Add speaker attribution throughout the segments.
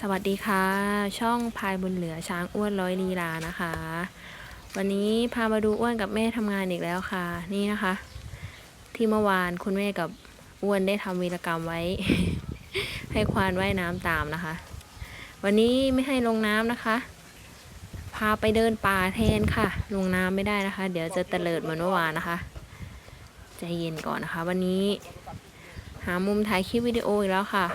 Speaker 1: สวัสดีค่ะ ช่องพายบุญเหลือช้างอ้วนร้อยลีลานะคะ วันนี้พามาดูอ้วนกับแม่ทำงานอีกแล้วค่ะ นี่นะคะ ที่เมื่อวานคุณแม่กับอ้วนได้ทำวีรกรรมไว้ ให้ควานว่ายน้ำตามนะคะ วันนี้ไม่ให้ลงน้ำนะคะ พาไปเดินป่าแทนค่ะ ลงน้ำไม่ได้นะคะ เดี๋ยวจะเตลิดเหมือนเมื่อวานนะคะใจเย็นก่อนนะคะ วันนี้ หามุมถ่ายคลิปวิดีโออีกแล้วค่ะ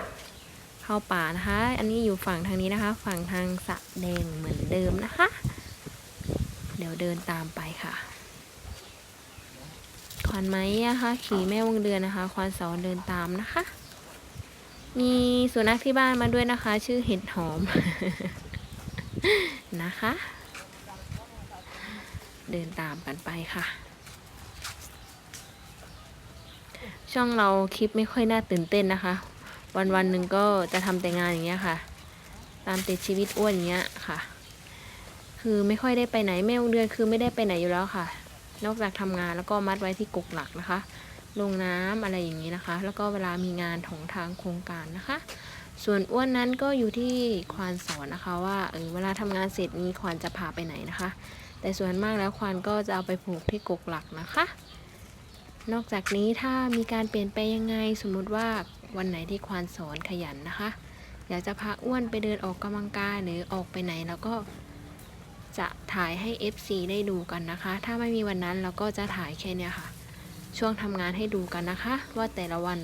Speaker 1: เข้าป่านะคะ อันนี้อยู่ฝั่งทางนี้นะคะ ฝั่งทางสะแดงเหมือนเดิมนะคะ เดี๋ยวเดินตามไปค่ะควานไม้นะคะ ขี่แม่วงเดือนนะคะควานสอนเดินตามนะคะ มีสุนัขที่บ้านมาด้วยนะคะ ชื่อเห็ดหอมนะคะ เดินตามกันไปค่ะ ช่องเราคลิปไม่ค่อยน่าตื่นเต้นนะคะ วันวันหนึ่งก็จะทำแต่งานอย่างเงี้ยค่ะ ตามติดชีวิตอ้วนอย่างเงี้ยค่ะ คือไม่ค่อยได้ไปไหนแม่วงเดือนคือไม่ได้ไปไหนอยู่แล้วค่ะ นอกจากทำงานแล้วก็มัดไว้ที่กกหลักนะคะ ลงน้ำอะไรอย่างนี้นะคะ แล้วก็เวลามีงานของทางโครงการนะคะ ส่วนอ้วนนั้นก็อยู่ที่ควานสอนนะคะว่าเออเวลาทำงานเสร็จนี้ควานจะพาไปไหนนะคะ แต่ส่วนมากแล้วควานก็จะเอาไปผูกที่กกหลักนะคะ นอกจากนี้ถ้ามีการเปลี่ยนไปยังไงสมมุติว่า วันไหนที่ควานสอนขยันนะคะ อยากจะพาอ้วนไปเดินออกกำลังกายหรือออกไปไหนแล้วก็จะถ่ายให้ FC ได้ดูกันนะคะ ถ้าไม่มีวันนั้นเราก็จะถ่ายแค่เนี้ยค่ะ ช่วงทำงานให้ดูกันนะคะ ว่าแต่ละวัน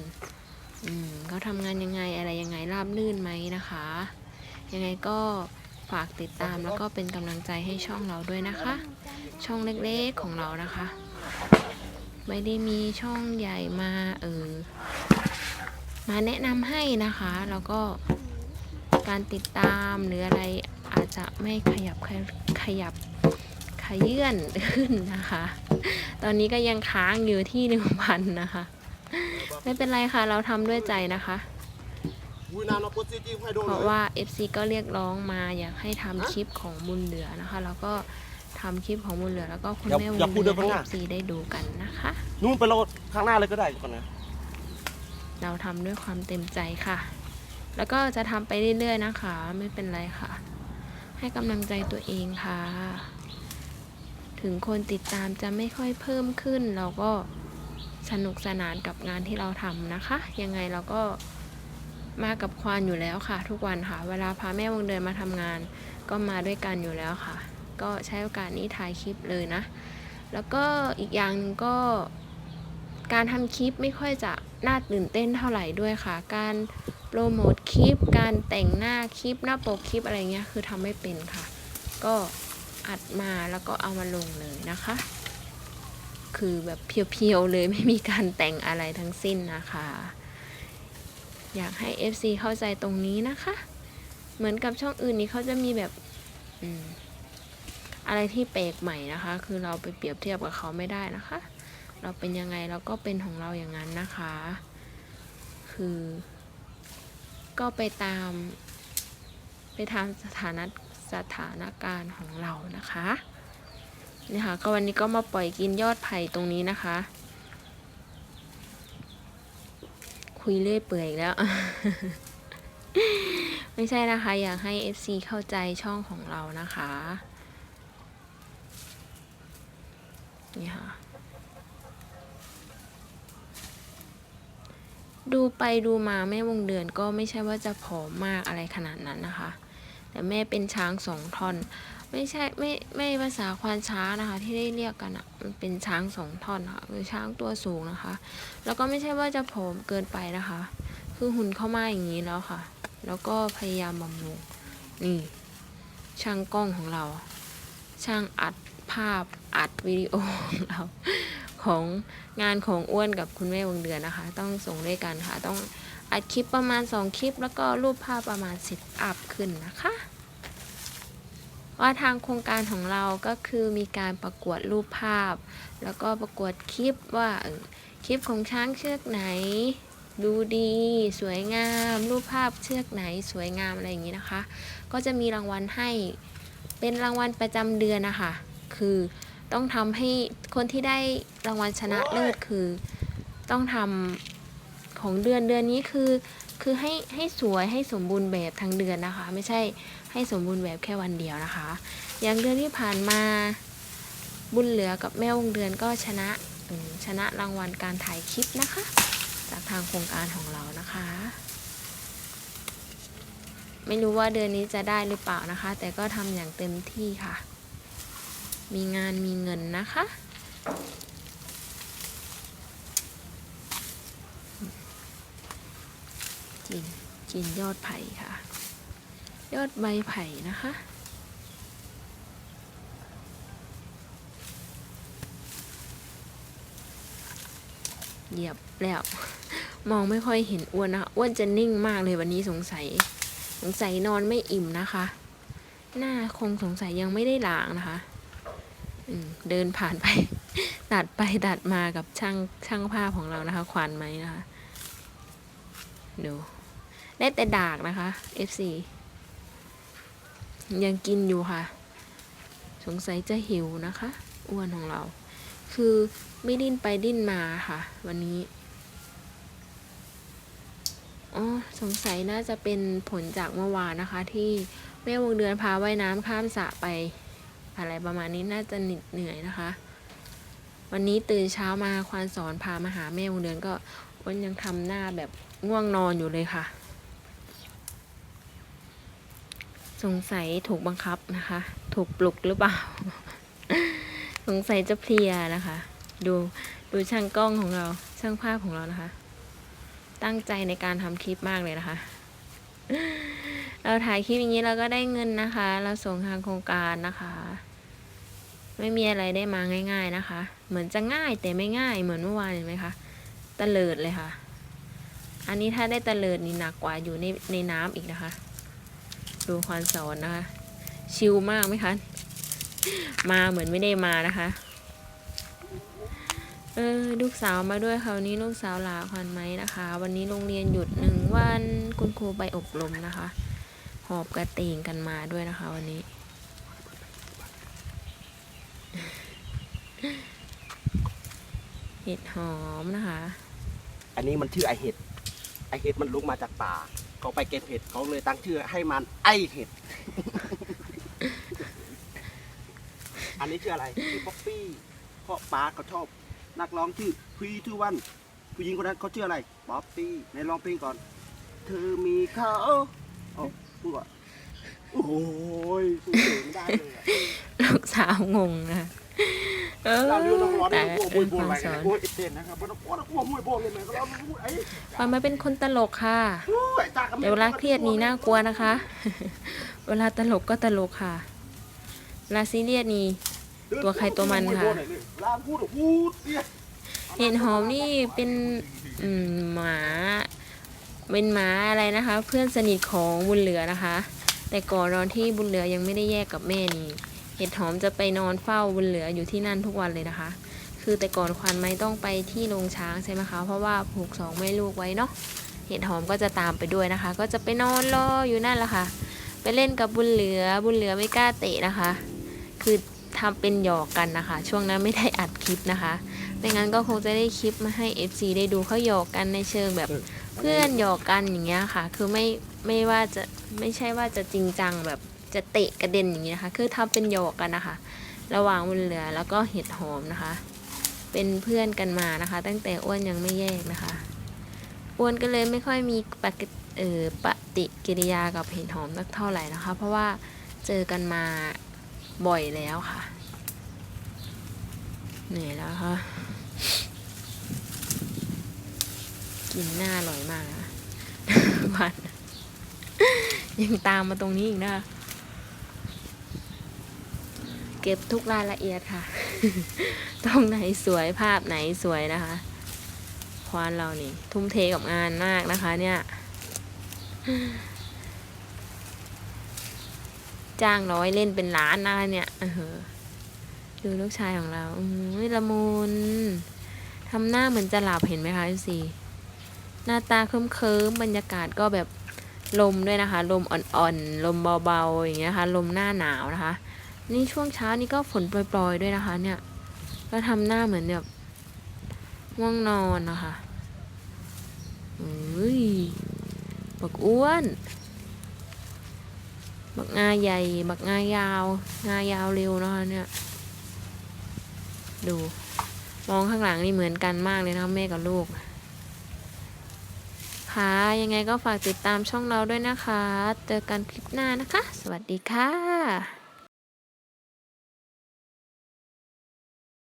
Speaker 1: เขาทำงานยังไงอะไรยังไงราบลื่นไหมนะคะ ยังไงก็ฝากติดตามแล้วก็เป็นกำลังใจให้ช่องเราด้วยนะคะ ช่องเล็กๆของเรานะคะ ไม่ได้มีช่องใหญ่มาเออ มาแนะนำให้นะคะ แล้วก็การติดตามหรืออะไรอาจจะไม่ขยับขยขยับขยื่นขึ้นนะคะ ตอนนี้ก็ยังค้างอยู่ที่หนึ่งพันนะคะ ไม่เป็นไรค่ะ เราทำด้วยใจนะคะ เพราะว่า FC ก็เรียกร้องมาอยากให้ทำคลิปของบุญเหลือนะคะ แล้วก็ทำคลิปของบุญเหลือแล้วก็คุณแม่บุญเหลือ
Speaker 2: เดี๋ยว
Speaker 1: ให้ FC ได้ดูกันนะคะ
Speaker 2: นู่นไปโหลดข้างหน้าเลยก็ได้ก่อนนะ
Speaker 1: เราทำด้วยความเต็มใจค่ะ แล้วก็จะทำไปเรื่อยๆนะคะ ไม่เป็นไรค่ะ ให้กำลังใจตัวเองค่ะ ถึงคนติดตามจะไม่ค่อยเพิ่มขึ้น เราก็สนุกสนานกับงานที่เราทำนะคะ ยังไงเราก็มากับควานอยู่แล้วค่ะ ทุกวันค่ะ เวลาพาแม่วงเดินมาทำงาน ก็มาด้วยกันอยู่แล้วค่ะ ก็ใช้โอกาสนี้ถ่ายคลิปเลยนะ แล้วก็อีกอย่างหนึ่งก็ การทำคลิปไม่ค่อยจะน่าตื่นเต้นเท่าไหร่ด้วยค่ะ การโปรโมทคลิป การแต่งหน้าคลิป หน้าปกคลิปอะไรเงี้ยคือทำไม่เป็นค่ะ ก็อัดมาแล้วก็เอามาลงเลยนะคะ คือแบบเพียวๆเลยไม่มีการแต่งอะไรทั้งสิ้นนะคะ อยากให้ FC เข้าใจตรงนี้นะคะ เหมือนกับช่องอื่นนี้เขาจะมีแบบอืมอะไรที่แปลกใหม่นะคะ คือเราไปเปรียบเทียบกับเขาไม่ได้นะคะ เราเป็นยังไงเราก็เป็นของเราอย่างนั้นนะคะ คือ ก็ไปตาม ไปตามสถานะสถานการณ์ของเรานะคะนี่ค่ะก็วันนี้ก็มาปล่อยกินยอดไผ่ตรงนี้นะคะ คุยเรื่อยเปื่อยแล้ว ไม่ใช่นะคะ อยากให้ FC เข้าใจช่องของเรานะคะ นี่ค่ะ ดูไปดูมาแม่วงเดือนก็ไม่ใช่ว่าจะผอมมากอะไรขนาดนั้นนะคะ แต่แม่เป็นช้างสองท่อน ไม่ใช่ไม่ไม่ภาษาควานช้างนะคะ ที่ได้เรียกกันอะ่ะมันเป็นช้างสองท่อนค่ะคือช้างตัวสูงนะคะ แล้วก็ไม่ใช่ว่าจะผอมเกินไปนะคะ คือหุ่นเข้ามาอย่างนี้แล้วค่ะ แล้วก็พยายามบำรุงนี่ช่างกล้องของเรา ช่างอัดภาพอัดวิดีโอของเรา ของงานของอ้วนกับคุณแม่วงเดือนนะคะ ต้องส่งด้วยกันค่ะ ต้องอัดคลิปประมาณ 2 คลิป แล้วก็รูปภาพประมาณ 10 อัพขึ้นนะคะว่าทางโครงการของเราก็คือมีการประกวดรูปภาพ แล้วก็ประกวดคลิปว่าคลิปของช้างเชือกไหน ดูดี สวยงาม รูปภาพเชือกไหนสวยงามอะไรอย่างนี้นะคะ ก็จะมีรางวัลให้เป็นรางวัลประจำเดือนนะคะ คือ ต้องทำให้คนที่ได้รางวัลชนะเลิศคือ ต้องทำของเดือนเดือนนี้คือ คือให้ให้สวยให้สมบูรณ์แบบทั้งเดือนนะคะ ไม่ใช่ให้สมบูรณ์แบบแค่วันเดียวนะคะ อย่างเดือนที่ผ่านมาบุญเหลือกับแม่วงเดือนก็ชนะชนะรางวัลการถ่ายคลิปนะคะ จากทางโครงการของเรานะคะ ไม่รู้ว่าเดือนนี้จะได้หรือเปล่านะคะ แต่ก็ทำอย่างเต็มที่ค่ะ มีงานมีเงินนะคะกินกินยอดไผ่ค่ะ ยอดใบไผ่นะคะเหยียบแล้วมองไม่ค่อยเห็นอ้วนนะคะอ้วนจะนิ่งมากเลยวันนี้สงสัย สงสัยนอนไม่อิ่มนะคะ หน้าคงสงสัยยังไม่ได้ล้างนะคะ เดินผ่านไปตัดไปตัดมากับช่างช่างภาพของเรานะคะขวานไหมนะคะดูได้แต่ดากนะคะ FC ยังกินอยู่ค่ะ สงสัยจะหิวนะคะอ้วนของเรา คือไม่ดิ้นไปดิ้นมาค่ะ วันนี้อ๋อสงสัยน่าจะเป็นผลจากเมื่อวานนะคะ ที่แม่วงเดือนพาว่ายน้ำข้ามสระไป อะไรประมาณนี้น่าจะเหน็ดเหนื่อยนะคะ วันนี้ตื่นเช้ามาควานสอนพามาหาแม่วงเดือนก็อ้นยังทำหน้าแบบง่วงนอนอยู่เลยค่ะ สงสัยถูกบังคับนะคะ ถูกปลุกหรือเปล่า สงสัยจะเพลียนะคะ ดูดูช่างกล้องของเราช่างภาพของเรานะคะ ตั้งใจในการทำคลิปมากเลยนะคะ เราถ่ายคลิปอย่างนี้เราก็ได้เงินนะคะ เราส่งทางโครงการนะคะ ไม่มีอะไรได้มาง่าย ๆนะคะ เหมือนจะง่ายแต่ไม่ง่าย เหมือนเมื่อวานเห็นไหมคะตะเลิดเลยค่ะ อันนี้ถ้าได้ตะเลิดนี่หนักกว่าอยู่ในในน้ำอีกนะคะ ดูควานสอนนะคะ ชิลมากไหมคะ มาเหมือนไม่ได้มานะคะ เออลูกสาวมาด้วยค่ะวันนี้ลูกสาวลาควันไหมนะคะ วันนี้โรงเรียนหยุดหนึ่งวันคุณครูไปอบรมนะคะ หอบกระเตงกันมาด้วยนะคะ วันนี้ ห็ดหอมนะคะ
Speaker 2: อันนี้มันชื่อไอเห็ด ไอเห็ดมันลุกมาจากป่า เขาไปเก็บเห็ดเขาเลยตั้งชื่อให้มันไอเห็ด อันนี้ชื่ออะไรชื่อป๊อปปี้เพราะป้าเขาชอบ นักร้องชื่อพีทูวันผู้หญิงคนนั้นเขาชื่ออะไรป๊อปปี้ในร้องเพลงก่อน เธอมีเขาเอาพูดก่อนโอ้ยสู้เสียงไม่ได้เลยอะ
Speaker 1: ลูกสาวงงนะคะ เออ
Speaker 2: เราเรื่องน้องร้อน
Speaker 1: แต่
Speaker 2: เรา
Speaker 1: เรื่
Speaker 2: พู
Speaker 1: อ
Speaker 2: ด
Speaker 1: ง
Speaker 2: พู
Speaker 1: ค
Speaker 2: ด
Speaker 1: วามสอน
Speaker 2: อะไรกันโอ้ยเต้นนะครับมันต้องพูดพูดมวยโบเลยไหมก็เราพูดไอ้
Speaker 1: ปอยมาเป็นคนตลกค่ะ
Speaker 2: โอ้ยตากับ
Speaker 1: แต่เวลาเครียดนี่น่ากลัวนะคะ เวลาตลกก็ตลกค่ะเวลาซีเรียสนี่ตัวใครตัวมันค่ะ
Speaker 2: ลาพูดพูดเนี่ย
Speaker 1: เห็ดหอมนี่เป็นอืมหมาเป็นหมาอะไรนะคะ เพื่อนสนิทของบุญเหลือนะคะ แต่ก่อนนอนที่บุญเหลือยังไม่ได้แยกกับแม่นี่ เห็ดหอมจะไปนอนเฝ้าบุญเหลืออยู่ที่นั่นทุกวันเลยนะคะ คือแต่ก่อนควันไม่ต้องไปที่โรงช้างใช่ไหมคะ เพราะว่าผูกสองแม่ลูกไว้เนาะ เห็ดหอมก็จะตามไปด้วยนะคะ ก็จะไปนอนรออยู่นั่นแหละค่ะ ไปเล่นกับบุญเหลือ บุญเหลือไม่กล้าเตะนะคะ คือทำเป็นหยอกกันนะคะ ช่วงนั้นไม่ได้อัดคลิปนะคะ ไม่งั้นก็คงจะได้คลิปมาให้ FC ได้ดูเขาหยอกกันในเชิงแบบเพื่อนหยอกกันอย่างเงี้ยค่ะ คือไม่ไม่ว่าจะไม่ใช่ว่าจะจริงจังแบบ จะเตะกระเด็นอย่างนี้นะคะ คือทำเป็นหยกกันนะคะ ระหว่างบุญเหลือแล้วก็เห็ดหอมนะคะ เป็นเพื่อนกันมานะคะ ตั้งแต่อ้วนยังไม่แยกนะคะอ้วนก็เลยไม่ค่อยมีปฏิเออปฏิกิริยากับเห็ดหอมสักเท่าไหร่นะคะ เพราะว่าเจอกันมาบ่อยแล้วค่ะ เหนื่อยแล้วค่ะ กินหน้าอร่อยมากนะวันยังตามมาตรงนี้อีกนะคะ เก็บทุกรายละเอียดค่ะ ตรงไหนสวยภาพไหนสวยนะคะ ควานเรานี่ ทุ่มเทกับงานมากนะคะเนี่ยจ้างร้อยเล่นเป็นล้านนะคะเนี่ยดูลูกชายของเราอืมละมุนทำหน้าเหมือนจะหลับเห็นไหมคะสิหน้าตาเคิมเคิมๆบรรยากาศก็แบบลมด้วยนะคะ ลมอ่อนๆ ลมเบาๆ อย่างเงี้ยค่ะ ลมหน้าหนาวนะคะ นี่ช่วงเช้านี่ก็ฝนโปรยๆด้วยนะคะ เนี่ย ก็ทำหน้าเหมือนแบบง่วงนอนนะคะเอ้ยบักอ้วน บักงาใหญ่ บักงายาว งายาวเร็วเนาะเนี่ย ดู มองข้างหลังนี่เหมือนกันมากเลยนะแม่กับลูกค่ะยังไงก็ฝากติดตามช่องเราด้วยนะคะ เจอกันคลิปหน้านะคะ สวัสดีค่ะ